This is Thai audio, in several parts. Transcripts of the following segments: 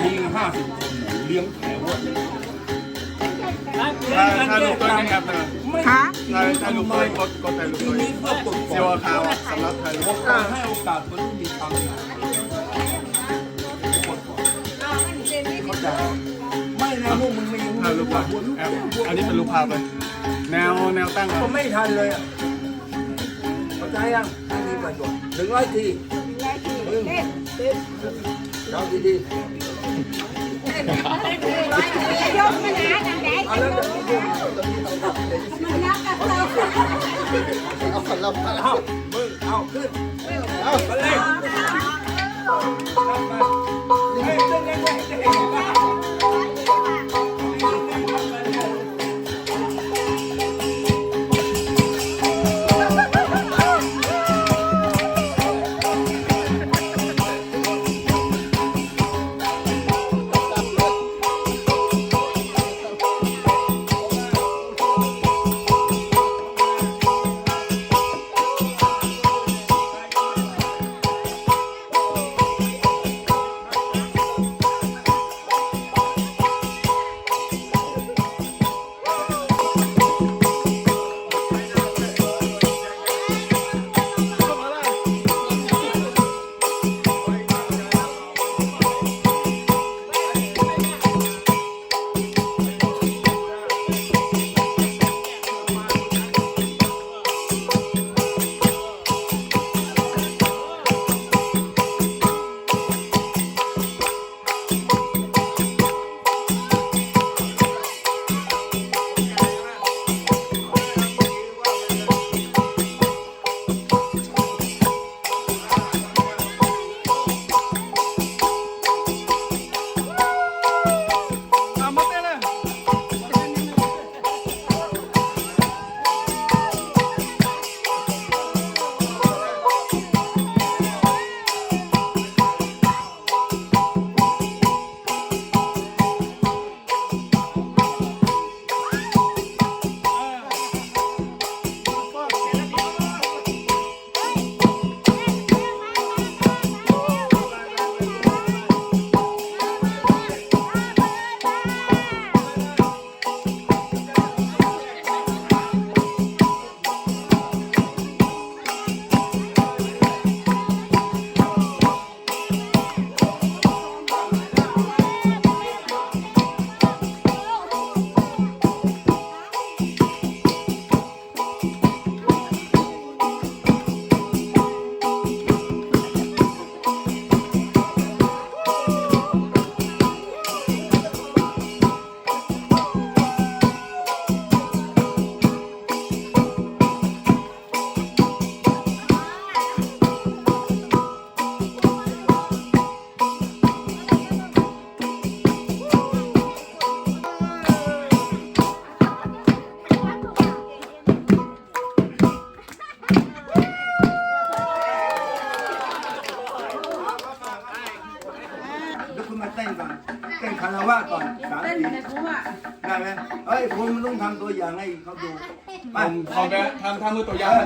ทีห้าสิบคนเลี้ยงแถวอะถ่าลูกตัวนี้ครับนะฮะถ่ายถ่ายรูกตัวยกดกดถ่ายรูปตัวนี้เพื่อปลุกเซเซลลล์าวสำหรับถ่ายรูกให้โอกาสคนที่มีความหมายไม่นะพวกมึงไม่รู้ถ่ายรูปก่อพแอปอันนี้เป็นลูกภาพเลยแนวแนวตั้งผอมไม่ทันเลยอะเข้าใจยังไม่มีประโยชน์ถึงร้อยที เอาดีดียกมาหาจังได๋ๆเอาแล้วมีดูมันรักกับเราเอาคนเราเอามึงเอาขึ้นเอาไปเลยเฮ้ยเฮ้ย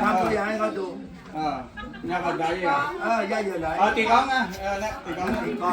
ทำตัวอย่างให้เขาดูอ่าเนี่ยเขาได้อะเออย่าเยอะไหนเอาตีกล้องนะเออเนี่ยตีกล้องนะตีก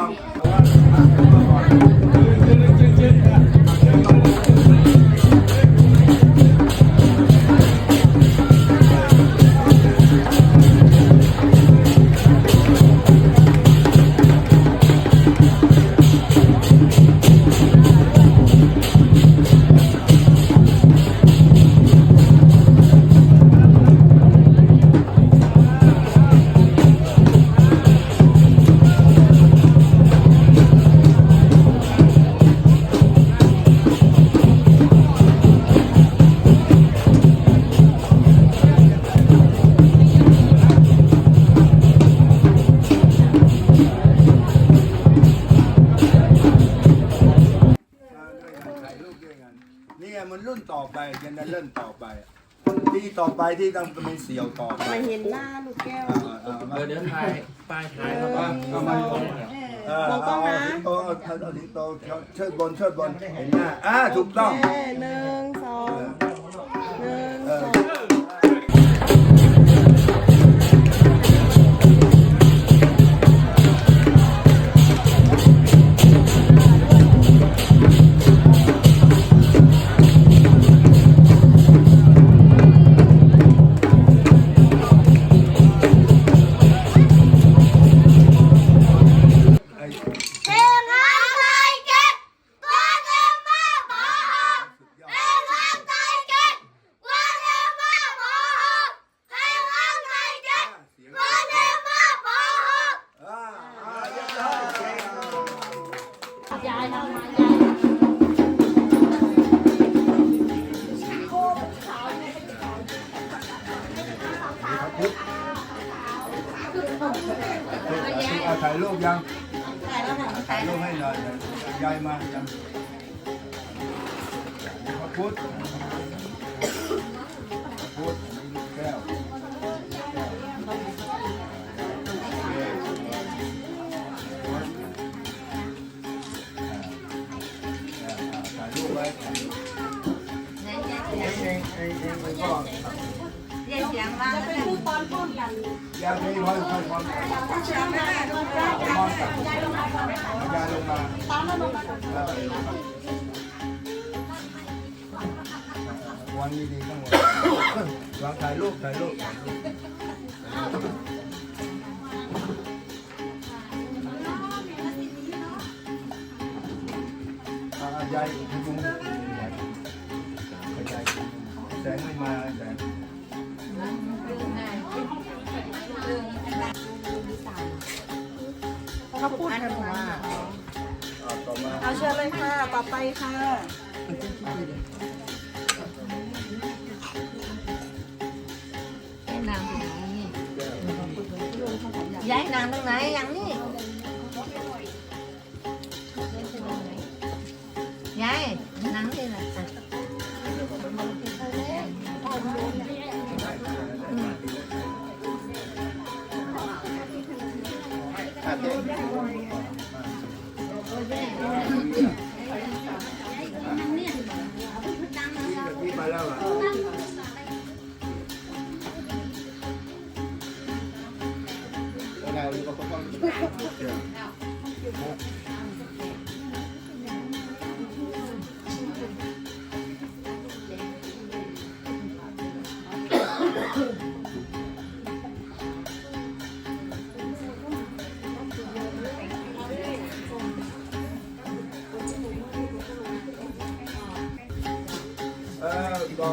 ที่ต่อไปที่ต้องเป็นเสี่ยวต่อไปไม่เห็นหน้าลูกแก้วอ่าอ่ามาเดี๋ยวถ่ายป้ายถ่ายครับว่าเอามาอยู่เออเอาเอาสิงโตเอาเอาเอาสิงโตเชิดบนเชิดบนเห็นหน้าอ่าถูกต้องแม่หนึ่งสองหนึ่งเอสออง ถ่ายรูปให้หน่อยยายมายังพระพุทธพระพุทธแก้วแก้วโอเคถ่ายรูปไว้เองเองเองเองเองก็ยายเสียงว่าจะเป็นผู้ตอนป้อนกัน ยาไม่ค่อยค่อยค่อยเสียงแม่ก็ได้ค่อยกับยาลงมาตามแล้วลงมาวันนี้ดีทั้งหมดวางถ่ายรูปถ่ายรูปยายคุณลุงแสงไม่มาแสง เขาพูดกันว่าต่อมาเอาเชิญเลยค่ะ ต่อไปค่ะนางตรงไหนย้ายนางตรงไหนอย่างนี้ Thank you.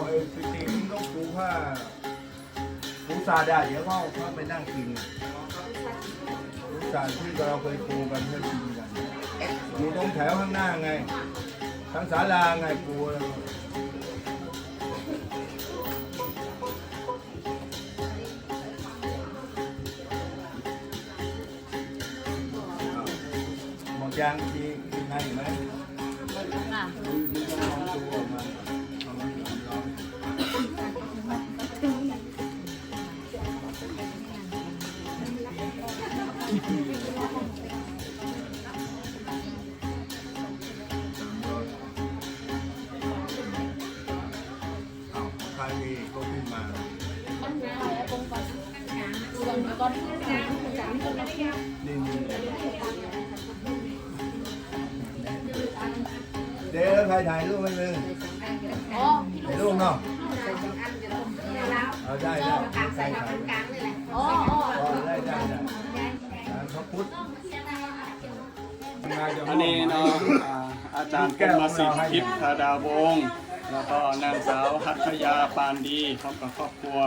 ไอ้จริงๆต้องปูผ้าปูซาได้เดี๋ยวก็เขาไปนั่งกินปูซาที่เราเคยปูกันเพื่อกินกันอยู่ตรงแถวข้างหน้าไงทั้งศาลาไงปูแล้วก็อ้าวหมดยางมีมีไหม เอาใครมีก็ขึ้นมานี่นี่เดี๋ยวใครถ่ายรูปให้มึงถ่ายรูปเนาะเอาได้ได้ อันนี้เนาะอ่าอาจารย์กรมสิทธิ์ทิพย์ธาดาวงศ์แล้วก็นางสาวหัตยาปานดีพร้อมกับครอบครัว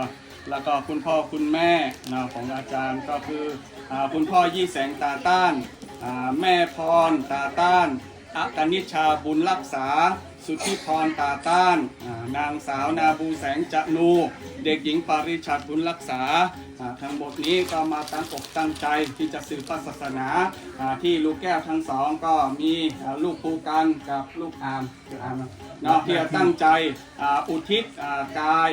แล้วก็คุณพ่อคุณแม่เนาะของอาจารย์ก็คืออ่าคุณพ่อยี่แสงตาต้านอ่าแม่พรตาต้านอักนิชชาบุญรักษา สุทธิพรตาต้านอ่านางสาวนาบูแสงจะนู เด็กหญิงปาริชัดบุญรักษาอ่าทั้งหมดนี้ก็มาตั้งอกตั้งใจที่จะสืบพระศาสนาอ่าที่ลูกแก้วทั้งสองก็มีอ่าลูกภูกันกับลูกอามคืออามนะเนาะที่จะตั้งใจอ่าอุทิศอ่ากาย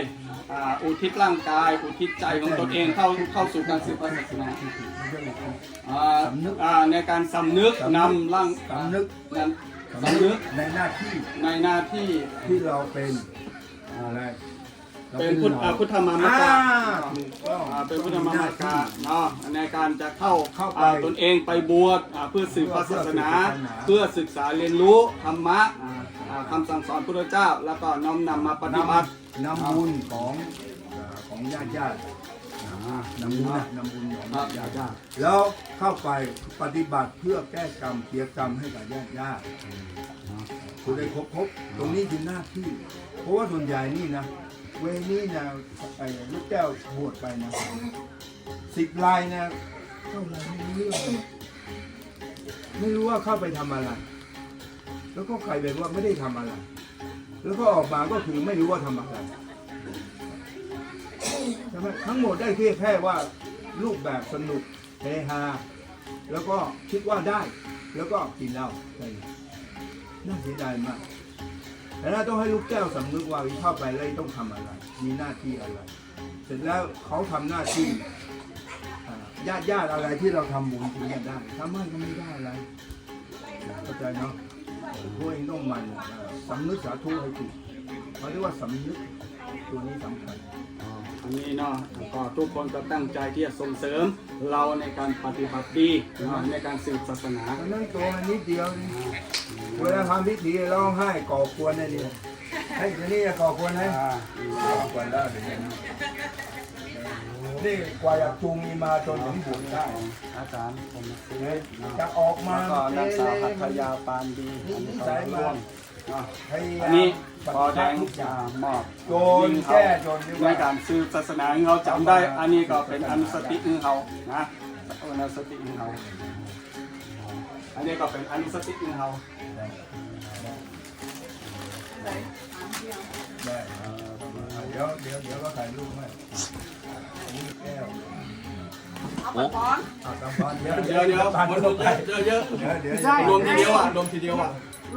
อ่าอุทิศร่างกาย อุทิศใจของตนเองเข้าเข้าสู่การสืบพระศาสนาอ่าอ่าในการสำนึกนำร่างสำนึกนั้น สำนึกในหน้าที่ในหน้าที่ที่เราเป็นอะไรราเป็นพุทธอ่าพุทธมามอ่ากะถูกต้อง อ่าเป็นพุทธมามกะเนาะในการจะเข้าเข้าไปอ่าตนเองไปบวชอ่าเพื่อสืบพระศาสนา เพื่เพื่ออศึศึกกษาษาเรียนรู้ธรรมะอ่าอ่าคำสั่งสอนพระเจ้า แล้วก็น้อมนำมาปฏิบัตินำบุญของอ่าของญาติญาติ อ่านำบุญนะนำบุญของครับญาติญาญาติติแล้วเข้าไปปฏิบัติเพื่อแก้กรรมเกียกรรมให้กับญาติญาติคุณได้ครบครบตรงนี้คือหน้าที่ เพราะว่าส่วนใหญ่นี่นะเวนี่นะไอ้ลูกแก้วบวชไปนะสิบลายนะเข้ามาไม่รู้เรื่องไม่รู้ว่าเข้าไปทำอะไร แล้วก็ใครเป็นว่าไม่ได้ทำอะไร แล้วก็ออกมาก็คือไม่รู้ว่าทำอะไรใช่ ไหมทั้งหมดได้แค่แค่ว่ารูปแบบสนุกเฮฮาแล้วก็คิดว่าได้ แล้วก็กินเหล้าใช่น่าเสียดายมาก แต่น่าต้องให้ลูกแก้วสำนึกว่าเข้าไปแล้วต้องทำอะไร มีหน้าที่อะไร เสร็จแล้วเขาทำหน้าที่ญาติญาติอะไรที่เราทำบุญถึงจะได้ถ้าไม่ก็ไม่ได้อะไรเข้าใจเนาะพวกเองต้องมันสำนึกสาธุให้ถูกเขาเรียกว่าสำนึกตัวนี้สำคัญ อันนี้เนาะก็ทุกคนก็ตั้งใจที่จะส่งเสริมเราในการปฏิบัติดีเนาะในการสืบศาสนามันนั่งตัวมันนิดเดียวนี่เวลาทำพิธีร้องไห้ก่อกวนนี่นี่ให้ทีนี้ก่อกวนให้อ่าก่อกวนได้เลยนะนี่กว่าจะจูงมีมาจนถึงบวชได้อาจารย์ผมซื้อเนาะจะออกมาแล้วก็นางสาวหัตถยาปานดีนี่อันนินี้ก็สัยร่มาวม อันนี้พอแดงทุกอย่างมอบโจรแก้โจรดีกในการสืบศาสนาของเขาจำได้ อันนี้ก็เป็นอนุสติของเขานะอนุสติของเขาอันนี้ก็เป็นอนุสติของเขาได้เดี๋ยวเดี๋ยวเดี๋ยวก็ถ่ายรูปให้แก้ว เอาตามพรเดี๋ยวเดี๋ยวเดี๋ยวตามมันลลงงไปเยอะเยอะเดี๋ยวเดี๋ยวรวมทีเดียวอะรวมทีเดียวอะ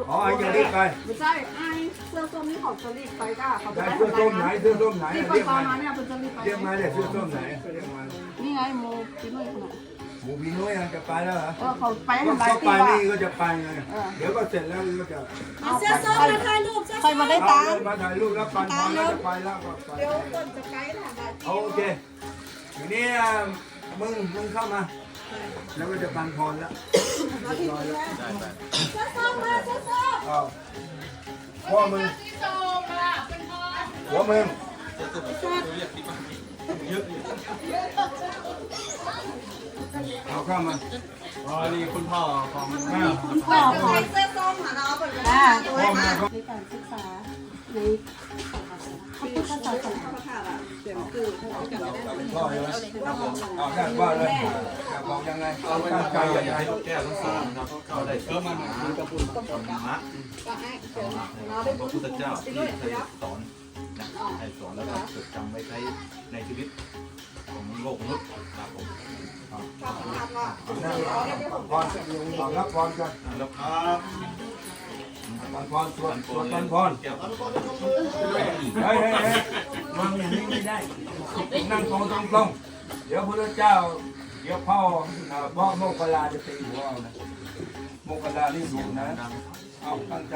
อ๋อไอ้จะรีบไปไม่ใช่ไอ้เสื้อส้มนี่เขาจะรีบไปก้าเขาจะได้ได้เสื้อส้มไหนเสื้อส้มไหนรีบไปเรียกตอมานนั้นเนี่ยเพิ่นจะรีบไปเรียกมาเดี๋ยวเสื้อส้มไหนเรียกมานี่ไงโมพี่นุ่ยคนไหนหมูพี่นุ้ยจะไปแล้วเหรอเออเขาไปก็ทำลายเข้าปีไปว่านี่ก็จะไปไงเดี๋ยวก็เสร็จแล้วก็จะเสื้อส้มมาถ่ายรูปใครมาได้เอาตังเลยมาถ่ายรูปแล้วปันพรแล้วจะไปแล้วก็ไปเดี๋ยวก่อนจะไกด์ถ่ายได้โอเคทีนี้ มึงมึงเข้ามา แล้วก็จะปันพรแล้วเรียบร้อยแล้วเสื้อส้มมาเสื้อส้มอ้าวพ่อมึงหัวมึงเอาเข้ามาอ๋อนี่คุณพ่อของอ้าวพ่อใส่เสื้อส้มเหรอเนาะอ่าพ่อมาเขาในการศึกษาในพระพุทธศาสนาเดี๋ยวคือพ่อใช่ไหมเอาได้ว่าเลยจะ บอกยังไงเอาตั้งใจยังไงแก้วทั้งสามครับเขาได้เออมันมันกระปุกธรรมะพระพุทธเจ้าที่เคยสอนนะให้สอนแล้วก็จดจำไว้ใช้ในชีวิตของโลกมนุษย์ครับผมพรเอารับพรกันแล้วครับ ปันพรสวดสวดปันพรเฮ้ยเฮ้ยเฮ้ยมันอย่างนี้ไม่ได้นั่งตรงตรงตรงเดี๋ยวพระเจ้า เดี๋ยวพ่อพ่อโมกขลาจะตีหัวเอานะโมกขลานี่ดุนะเอาตั้งใจ